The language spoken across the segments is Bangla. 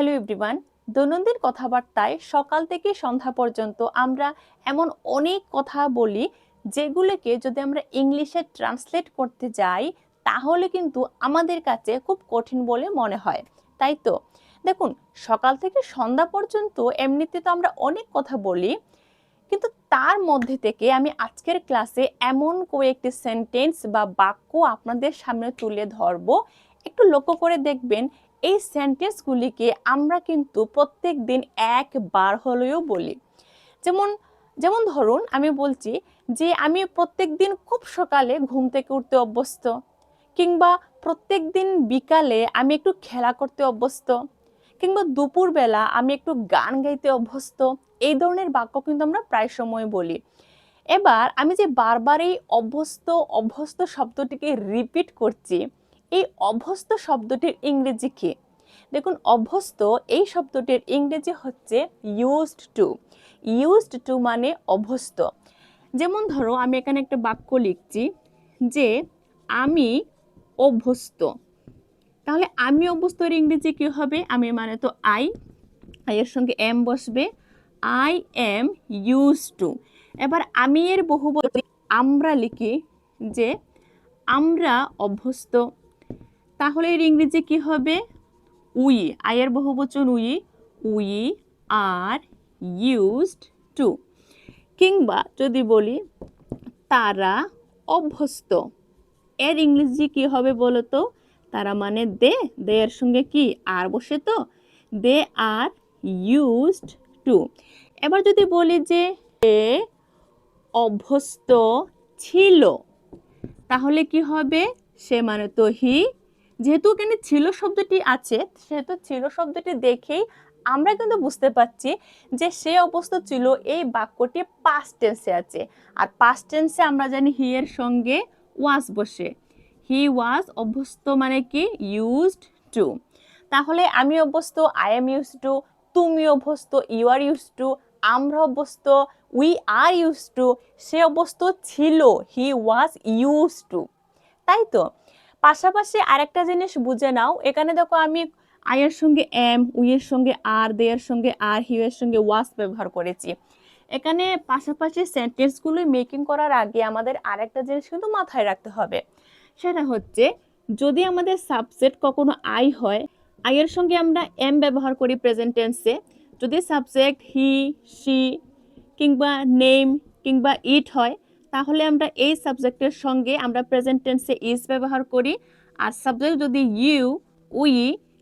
হ্যালো এভরিওয়ান দৈনন্দিন কথাবার্তায় সকাল থেকে সন্ধ্যা পর্যন্ত আমরা এমন অনেক কথা বলি যেগুলোকে যদি আমরা ইংলিশে ট্রান্সলেট করতে যাই, তাহলে কিন্তু আমাদের কাছে খুব কঠিন বলে মনে হয়। তাই তো? দেখুন, সকাল থেকে সন্ধ্যা পর্যন্ত এমনিতে তো আমরা অনেক কথা বলি, কিন্তু তার মধ্যে থেকে আমি আজকের ক্লাসে এমন কয়েকটি সেন্টেন্স বা বাক্য আপনাদের সামনে তুলে ধরবো। একটু লক্ষ্য করে দেখবেন এই সেন্টেন্সগুলিকে আমরা কিন্তু প্রত্যেক দিন একবার হলেও বলি। যেমন যেমন ধরুন, আমি বলছি যে আমি প্রত্যেক দিন খুব সকালে ঘুম থেকে উঠতে অভ্যস্ত, কিংবা প্রত্যেক দিন বিকালে আমি একটু খেলা করতে অভ্যস্ত, কিংবা দুপুরবেলা আমি একটু গান গাইতে অভ্যস্ত, এই ধরনের বাক্য কিন্তু আমরা প্রায় সময় বলি। এবার আমি যে বারবার এই অভ্যস্ত অভ্যস্ত শব্দটিকে রিপিট করছি এই অভ্যস্ত শব্দটির ইংরেজি কি? দেখুন, অভ্যস্ত এই শব্দটির ইংরেজি হচ্ছে ইউজড টু ইউজড টু মানে অভ্যস্ত। যেমন ধরো, আমি এখানে একটা বাক্য লিখছি যে, আমি অভ্যস্ত। তাহলে আমি অভ্যস্ত এর ইংরেজি কী হবে? আমি মানে তো আই আই এর সঙ্গে এম বসবে। আই এম ইউজ টু এবার আমি এর বহুবচন আমরা লিখি যে, আমরা অভ্যস্ত। তাহলে এর ইংরেজি কি হবে? উই আয়ের বহুবচন we we are used to. কিংবা যদি বলি, তারা অভ্যস্ত। এর ইংরেজি কি হবে বলো তো তারা মানে দে দে এর সঙ্গে কি? আর বসে তো? They are used to. এবার যদি বলি যে, এ অভ্যস্ত ছিল, তাহলে কি হবে? সে মানে তো হি যেহেতু এখানে ছিল শব্দটি আছে, সেহেতু ছিল শব্দটি দেখেই আমরা কিন্তু বুঝতে পারছি যে সে অবস্থা ছিল এই বাক্যটি পাস্ট টেন্সে আছে। আর পাস্ট টেন্সে আমরা জানি হি এর সঙ্গে ওয়াজ বসে। হি ওয়াজ অভ্যস্ত মানে কি? ইউজড টু তাহলে আমি অভ্যস্ত আই এম ইউজ টু তুমি অভ্যস্ত ইউ আর ইউজ টু আমরা অভ্যস্ত উই আর ইউজ টু সে অভ্যস্ত ছিল হি ওয়াজ ইউজ টু তাই তো? পাশাপাশি আরেকটা জিনিস বুঝে নাও, এখানে দেখো আমি আয়ের সঙ্গে এম উইয়ের সঙ্গে আর দেয়ের সঙ্গে আর হিউ এর সঙ্গে ওয়াস ব্যবহার করেছি। এখানে পাশাপাশি সেন্টেন্সগুলো মেকিং করার আগে আমাদের আরেকটা জিনিস কিন্তু মাথায় রাখতে হবে। সেটা হচ্ছে, যদি আমাদের সাবজেক্ট কখনো আই হয় আইয়ের সঙ্গে আমরা এম ব্যবহার করি প্রেজেন্ট টেন্সে যদি সাবজেক্ট হি শি কিংবা নেম কিংবা ইট হয় তাহলে আমরা এই সাবজেক্টের সঙ্গে আমরা প্রেজেন্ট টেন্সে ইজ ব্যবহার করি। আর সাবজেক্ট যদি ইউ উই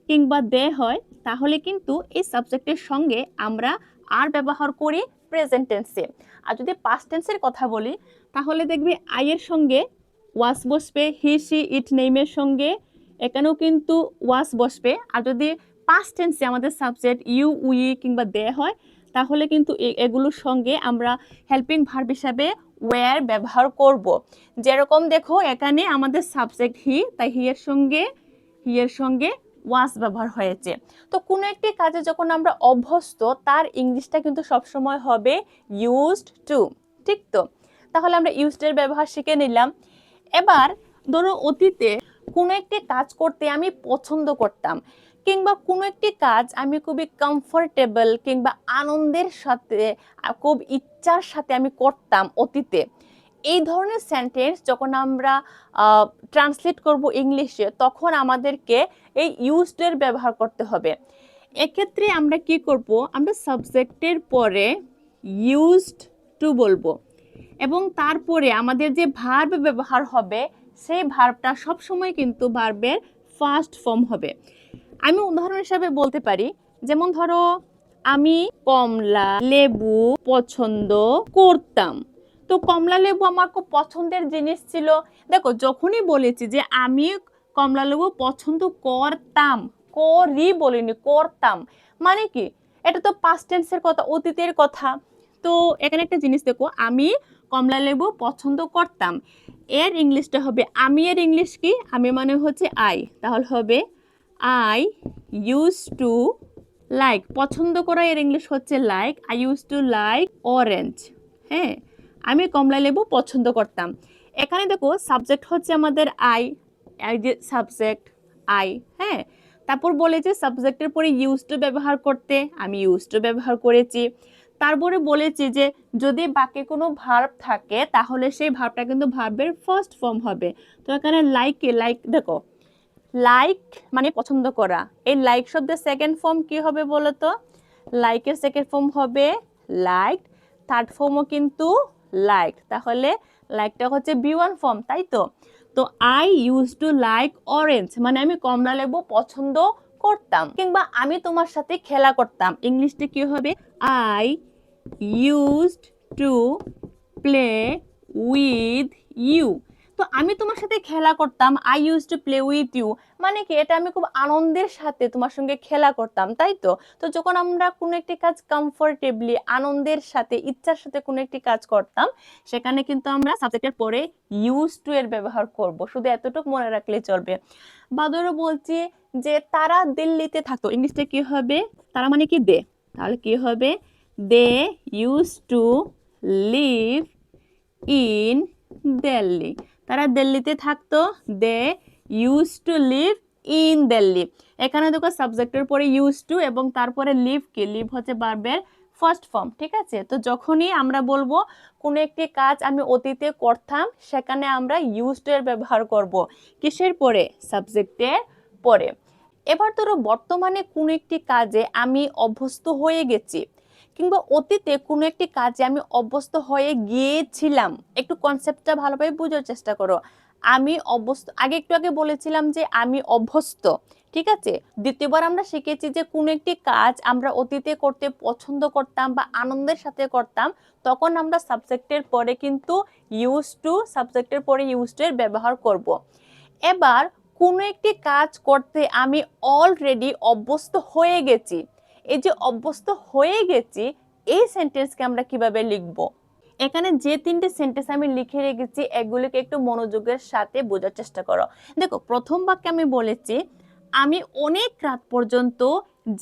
কিংবা দে হয়, তাহলে কিন্তু এই সাবজেক্টের সঙ্গে আমরা আর ব্যবহার করি প্রেজেন্ট টেন্সে আর যদি পাস্ট টেন্সের কথা বলি, তাহলে দেখবি আইয়ের সঙ্গে ওয়াস বসবে হি সি ইট নেইমের সঙ্গে। এখানেও কিন্তু ওয়াস বসবে। আর যদি পাস্ট টেন্সে আমাদের সাবজেক্ট ইউ উই কিংবা দে হয়, তাহলে কিন্তু এগুলোর সঙ্গে আমরা হেল্পিং ভার্ব হিসাবে ওয়্যার ব্যবহার করব। যেরকম দেখো, এখানে আমাদের সাবজেক্ট হি তাই হি এর সঙ্গে হি এর সঙ্গে ওয়াস ব্যবহার হয়েছে। তো কোনো একটি কাজে যখন আমরা অভ্যস্ত, তার ইংলিশটা কিন্তু সবসময় হবে ইউজড টু ঠিক তো? তাহলে আমরা ইউজডের ব্যবহার শিখে নিলাম। এবার ধরো অতীতে কোনো একটি কাজ করতে আমি পছন্দ করতাম। কিংবা কোনো একটি কাজ আমি খুবই কমফোর্টেবল কিংবা আনন্দের সাথে, খুব ইচ্ছার সাথে আমি করতাম অতীতে। এই ধরনের সেন্টেন্স যখন আমরা ট্রান্সলেট করব ইংলিশে, তখন আমাদেরকে এই ইউজডের ব্যবহার করতে হবে। এক্ষেত্রে আমরা কি করব? আমরা সাবজেক্টের পরে ইউজড টু বলব। এবং তারপরে আমাদের যে ভার্ব ব্যবহার হবে, সেই ভার্বটা সবসময় কিন্তু ভার্বের ফার্স্ট ফর্ম হবে। আমি উদাহরণ হিসাবে বলতে পারি, যেমন ধরো আমি কমলা লেবু পছন্দ করতাম। তো কমলা লেবু আমার খুব পছন্দের জিনিস ছিল। দেখো, যখনই বলেছি যে আমি কমলা লেবু পছন্দ করতাম, করি বলিনি, করতাম মানে কি? এটা তো পাস্ট টেন্সের কথা, অতীতের কথা। তো এখানে একটা জিনিস দেখো, আমি কমলা লেবু পছন্দ করতাম। এর ইংলিশটা হবে, আমি এর ইংলিশ কি? আমি মানে হচ্ছে আই তাহলে হবে আই ইউজ টু লাইক পছন্দ করা এর ইংলিশ হচ্ছে like I use to like orange হ্যাঁ? আমি কমলা লেবু পছন্দ করতাম। এখানে দেখো সাবজেক্ট হচ্ছে আমাদের আই আই যে সাবজেক্ট আই হ্যাঁ? তারপর বলে যে সাবজেক্টের পরে ইউজ টু ব্যবহার করতে, আমি ইউজ টু ব্যবহার করেছি। তারপরে বলেছি যে যদি বাকি কোনো ভার্ব থাকে, তাহলে সেই ভার্বটা কিন্তু ভার্বের ফার্স্ট ফর্ম হবে। তো এখানে লাইকে লাইক দেখো লাইক মানে পছন্দ করা। এই লাইক শব্দের সেকেন্ড ফর্ম কি হবে বলো তো লাইকের সেকেন্ড ফর্ম হবে লাইক থার্ড ফর্মও কিন্তু লাইক তাহলে লাইকটা হচ্ছে বি ওয়ান ফর্ম তাই তো? তো I use to like orange মানে আমি কমলা লেবু পছন্দ করতাম। কিংবা আমি তোমার সাথে খেলা করতাম। ইংলিশটা কি হবে? I used to play with you তো আমি তোমার সাথে খেলা করতাম I use to play with you মানে কি এটা আমি খুব আনন্দের সাথে তোমার সঙ্গে খেলা করতাম, তাই তো? তো যখন আমরা কোনো একটি কাজ কমফোর্টেবলি আনন্দের সাথে, ইচ্ছার সাথে কোনো একটি কাজ করতাম, সেখানে কিন্তু আমরা সাবজেক্টের পরে ইউজ টু এর ব্যবহার করব, শুধু এতটুকু মনে রাখলেই চলবে। বাদরও বলছি যে তারা দিল্লিতে থাকতো, ইংলিশটা কি হবে? তারা মানে কি দে? তাহলে কি হবে? They use to live in Delhi তারা দিল্লিতে থাকতো। They use to live in Delhi এখানে দেখো সাবজেক্টের পরে ইউজ টু এবং তারপরে লিভ কি? লিভ হচ্ছে বার্বের ফার্স্ট ফর্ম ঠিক আছে? তো যখনই আমরা বলব, কোনো একটি কাজ আমি অতীতে করতাম, সেখানে আমরা ইউজ টু এর ব্যবহার করব। কিসের পরে? সাবজেক্টের পরে। এবার ধরো বর্তমানে কোনো একটি কাজে আমি অভ্যস্ত হয়ে গেছি। কিংবা অতীতে কোনো একটি কাজে আমি অভ্যস্ত হয়ে গিয়েছিলাম, একটু কনসেপ্টটা ভালোভাবে বোঝার চেষ্টা করো আমি অভ্যস্ত, আগে একটু আগে বলেছিলাম যে আমি অভ্যস্ত, ঠিক আছে দ্বিতীয়বার আমরা শিখেছি যে কোনো একটি কাজ আমরা অতীতে করতে পছন্দ করতাম বা আনন্দের সাথে করতাম, তখন আমরা সাবজেক্টের পরে কিন্তু ইউজ টু সাবজেক্টের পরে ইউজ টু এর ব্যবহার করব। এবার কোনো একটি কাজ করতে আমি অলরেডি অভ্যস্ত হয়ে গেছি এই যে অভ্যস্ত হয়ে গেছি, এই সেন্টেন্সকে আমরা কীভাবে লিখব? এখানে যে তিনটে সেন্টেন্স আমি লিখে রেখেছি, এগুলিকে একটু মনোযোগের সাথে বোঝার চেষ্টা করো। দেখো, প্রথম বাক্যে আমি বলেছি, আমি অনেক রাত পর্যন্ত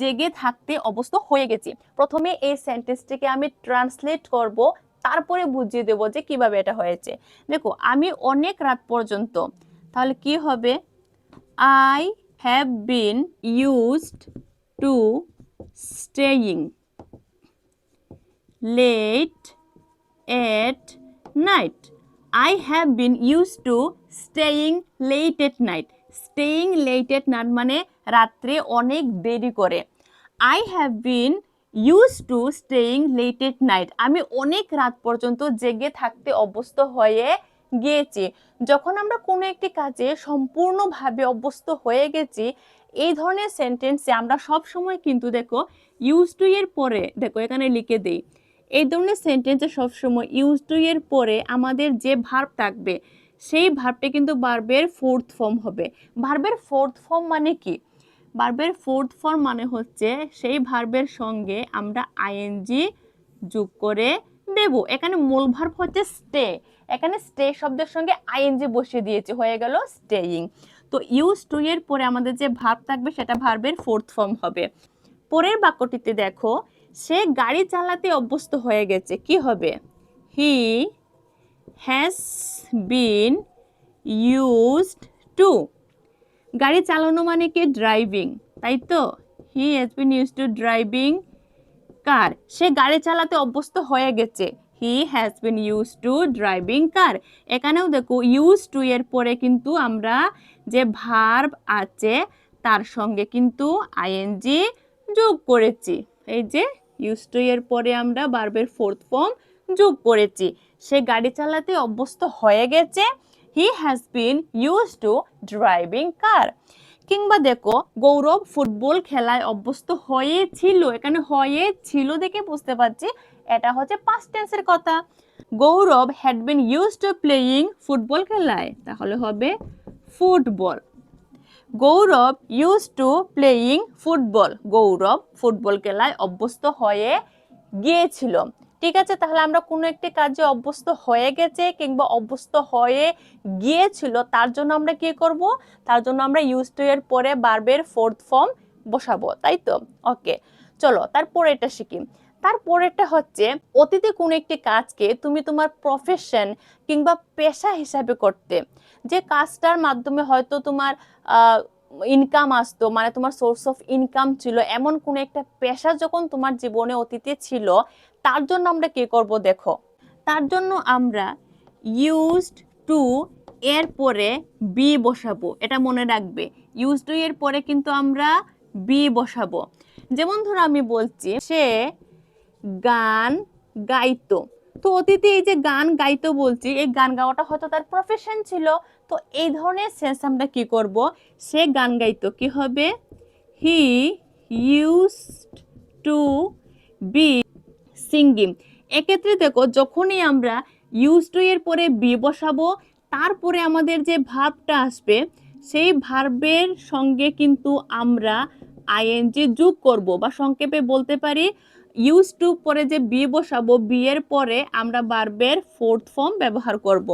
জেগে থাকতে অবস্থ হয়ে গেছি। প্রথমে এই সেন্টেন্সটিকে আমি ট্রান্সলেট করব, তারপরে বুঝিয়ে দেব যে কীভাবে এটা হয়েছে। দেখো, আমি অনেক রাত পর্যন্ত তাহলে কি হবে? I have been used to staying late at night. I have been used to staying late at night. Staying late at night মানে রাত্রে অনেক দেরি করে I have been use to staying late at night আমি অনেক রাত পর্যন্ত জেগে থাকতে অভ্যস্ত হয়ে গিয়েছি যখন আমরা কোনো একটি কাজে সম্পূর্ণভাবে অভ্যস্ত হয়ে গেছি এই ধরনের সেন্টেন্সে আমরা সব সময় কিন্তু দেখো ইউজ টু এর পরে, দেখো এখানে লিখে দেই, এই ধরনের সেন্টেন্সে সবসময় ইউজ টু এর পরে আমাদের যে ভার্ব থাকবে, সেই ভার্বটা কিন্তু ভার্বের ফোর্থ ফর্ম হবে। ভার্বের ফোর্থ ফর্ম মানে কি? ভার্বের ফোর্থ ফর্ম মানে হচ্ছে সেই ভার্বের সঙ্গে আমরা আইএনজি যোগ করে দেব। এখানে মূল ভার্ব হচ্ছে স্টে এখানে স্টে শব্দের সঙ্গে আইএনজি বসিয়ে দিয়েছে, হয়ে গেল স্টেইং তো ইউজ টু এর পরে আমাদের যে ভার্ব থাকবে সেটা ভার্বের ফোর্থ ফর্ম হবে। পরের বাক্যটিতে দেখো, সে গাড়ি চালাতে অভ্যস্ত হয়ে গেছে, কি হবে? He has been used to গাড়ি চালানো মানে কি? ড্রাইভিং তাই তো? He has been use to driving car সে গাড়ি চালাতে অভ্যস্ত হয়ে গেছে। He has been use to driving car এখানেও দেখো ইউজ টু এর পরে কিন্তু আমরা যে ভার্ব আছে তার সঙ্গে কিন্তু আইএনজি যোগ করেছি। এই যে ইউজ টু এর পরে আমরা ভার্বের ফোর্থ ফর্ম যোগ করেছি। সে গাড়ি চালাতে অভ্যস্ত হয়ে গেছে। He has been use to driving car কিংবা দেখো, গৌরব ফুটবল খেলায় অভ্যস্ত হয়েছিল। এখানে হয়েছিল দেখে বুঝতে পারছি। এটা হচ্ছে পাস্ট টেন্সের কথা। Gaurav had been use to playing football খেলায়। তাহলে হবে football. Gaurav use to playing football Gaurav football খেলায় অভ্যস্ত হয়ে গিয়েছিল। ঠিক আছে, তাহলে আমরা কোনো একটি কাজে অভ্যস্ত হয়ে গেছে কিংবা অভ্যস্ত হয়ে গিয়েছিল, তার জন্য আমরা কি করব? তার জন্য আমরা ইউজ টু এর পরে বার্বের ফোর্থ ফর্ম বসাবো, তাই তো? ওকে চলো, তারপরে এটা শিখি। তারপরেরটা হচ্ছে, অতীতে কোনো একটি কাজকে তুমি তোমার প্রফেশন কিংবা পেশা হিসাবে করতে। যে কাজটার মাধ্যমে হয়তো তোমার ইনকাম আসতো মানে তোমার সোর্স অফ ইনকাম ছিল, এমন কোনো একটা পেশা যখন তোমার জীবনে অতীতে ছিল, তার জন্য আমরা কি করব দেখো। তার জন্য আমরা ইউজড টু এর পরে বি বসাবো, এটা মনে রাখবে। ইউজ টু এর পরে কিন্তু আমরা বি বসাবো। যেমন ধরো আমি বলছি, সে গান গাইতো। তো অতীতে এই যে গান গাইতো বলছি, এই গান গাওয়াটা হয়তো তার প্রফেশন ছিল। তো এই ধরনের সেন্স আমরা কি করব? সে গান গাইতো। কি হবে? He used to be singing এক্ষেত্রে দেখো, যখনই আমরা ইউজ টু এর পরে বি বসাবো, তারপরে আমাদের যে ভাবটা আসবে, সেই ভার্বের সঙ্গে কিন্তু আমরা আইএনজি যোগ করব বা সংক্ষেপে বলতে পারি ইউজ টু পরে যে বি বসাবো বি এর পরে আমরা ভার্বের ফোর্থ ফর্ম ব্যবহার করব।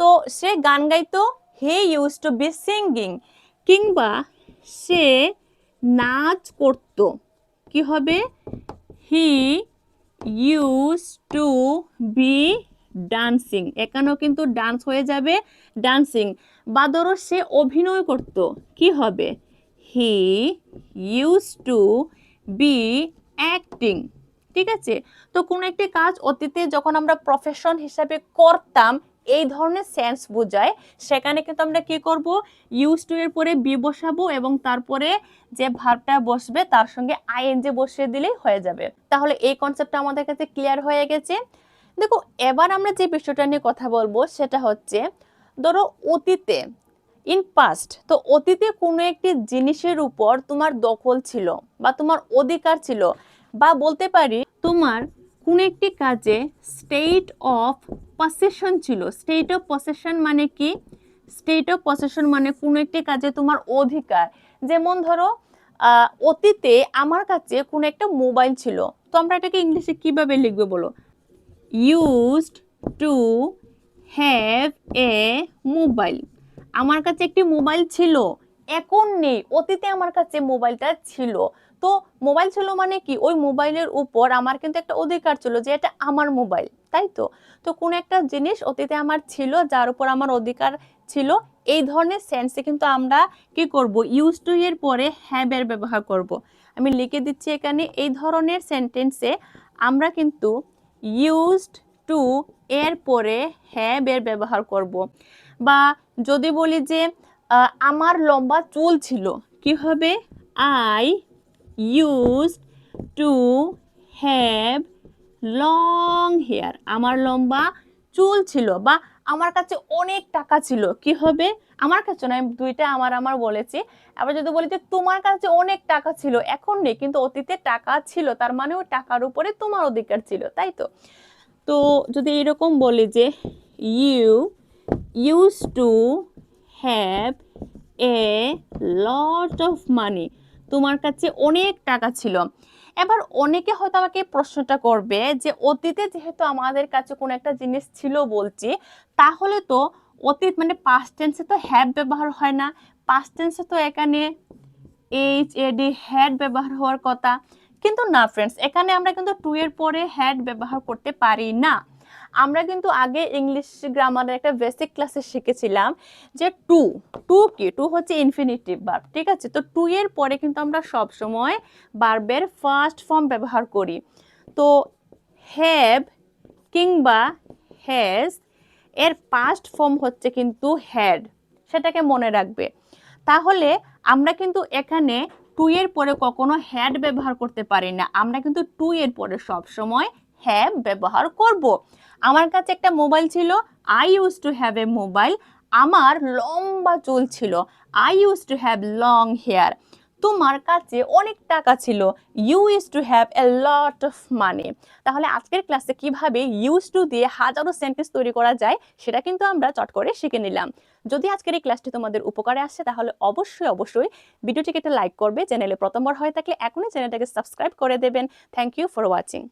তো সে গান গাইতো he use to be singing কিংবা সে নাচ করতো। কি হবে? He use to be dancing এখানেও কিন্তু ডান্স হয়ে যাবে ডান্সিং বা ধরো সে অভিনয় করত, কি হবে? He use to be acting ঠিক আছে? তো কোনো একটি কাজ অতীতে যখন আমরা প্রফেশন হিসাবে করতাম, এই ধরনের সেন্স বোঝায়। সেখানে কিন্তু আমরা কি করব? ইউজ টু এর পরে বি বসাবো এবং তারপরে যে ভাবটা বসবে, তার সঙ্গে আইএনজি বসিয়ে দিলেই হয়ে যাবে। তাহলে এই কনসেপ্টটা আমাদের কাছে ক্লিয়ার হয়ে গেছে। দেখো, এবার আমরা যে বিষয়টা নিয়ে কথা বলব, সেটা হচ্ছে, ধরো অতীতে ইন পাস্ট তো অতীতে কোনো একটি জিনিসের উপর তোমার দখল ছিল বা তোমার অধিকার ছিল বা বলতে পারি তোমার কোনো একটি কাজে স্টেট অফ পসেশন ছিল। স্টেট অফ পসেশন মানে কি? স্টেট অফ পসেশন মানে কোনো একটি কাজে তোমার অধিকার। যেমন ধরো অতীতে আমার কাছে কোনো একটা মোবাইল ছিল। তো আমরা এটাকে ইংলিশে কীভাবে লিখবে বলো? Used to have a mobile আমার কাছে একটি মোবাইল ছিল। এখন নেই। অতীতে আমার কাছে মোবাইলটা ছিল। তো মোবাইল ছিল মানে কি? ওই মোবাইলের উপর আমার কিন্তু একটা অধিকার ছিল যে এটা আমার মোবাইল, তাই তো? তো কোনো একটা জিনিস অতীতে আমার ছিল, যার উপর আমার অধিকার ছিল, এই ধরনের সেন্সে কিন্তু আমরা কি করব? ইউজ টু এর পরে হ্যাভ এর ব্যবহার করব। আমি লিখে দিচ্ছি এখানে, এই ধরনের সেন্টেন্সে আমরা কিন্তু ইউজড টু এর পরে হ্যাভ এর ব্যবহার করব। বা যদি বলি যে আমার লম্বা চুল ছিল কি হবে I use to have long hair আমার লম্বা চুল ছিল বা আমার কাছে অনেক টাকা ছিল। কি হবে? আমার কাছে নয় দুইটা আমার আমার বলেছি। আবার যদি বলি যে তোমার কাছে অনেক টাকা ছিল, এখন নেই, কিন্তু অতীতে টাকা ছিল, তার মানে ওই টাকার উপরে তোমার অধিকার ছিল, তাই তো? তো যদি এরকম বলি যে you use to have a lot of money তোমার কাছে অনেক টাকা ছিল। এবার অনেকে হয়তো আমাকে প্রশ্নটা করবে যে, অতীতে যেহেতু আমাদের কাছে কোনো একটা জিনিস ছিল বলছি, তাহলে তো অতীত মানে পাস্ট টেন্সে তো হ্যাভ ব্যবহার হয় না। পাস্ট টেন্সে তো এখানে এইচ এডি হ্যাড ব্যবহার হওয়ার কথা। কিন্তু না ফ্রেন্ডস এখানে আমরা কিন্তু টু এর পরে হ্যাড ব্যবহার করতে পারি না। আমরা কিন্তু আগে ইংলিশ গ্রামারের একটা বেসিক ক্লাসে শিখেছিলাম যে টু টু কি? টু হচ্ছে ইনফিনিটিভ ভার্ব ঠিক আছে? তো টু এর পরে কিন্তু আমরা সব সময় ভার্বের ফার্স্ট ফর্ম ব্যবহার করি। তো হ্যাভ কিংবা হ্যাজ এর পাস্ট ফর্ম হচ্ছে কিন্তু হ্যাড সেটাকে মনে রাখবে। তাহলে আমরা কিন্তু এখানে টু এর পরে কখনো হ্যাড ব্যবহার করতে পারি না। আমরা কিন্তু টু এর পরে সব সময় হ্যাভ ব্যবহার করব। আমার কাছে একটা মোবাইল ছিল। I use to have a mobile আমার লম্বা চুল ছিল। I use to have long hair তোমার কাছে অনেক টাকা ছিল। You use to have a lot of money তাহলে আজকের ক্লাসে কীভাবে ইউজ টু দিয়ে হাজারো সেন্টেন্স তৈরি করা যায়, সেটা কিন্তু আমরা চট করে শিখে নিলাম। যদি আজকের এই ক্লাসটি তোমাদের উপকারে আসে, তাহলে অবশ্যই অবশ্যই ভিডিওটিকে একটা লাইক করবে। চ্যানেলে প্রথমবার হয়ে থাকলে এখনই চ্যানেলটাকে সাবস্ক্রাইব করে দেবেন। Thank you for watching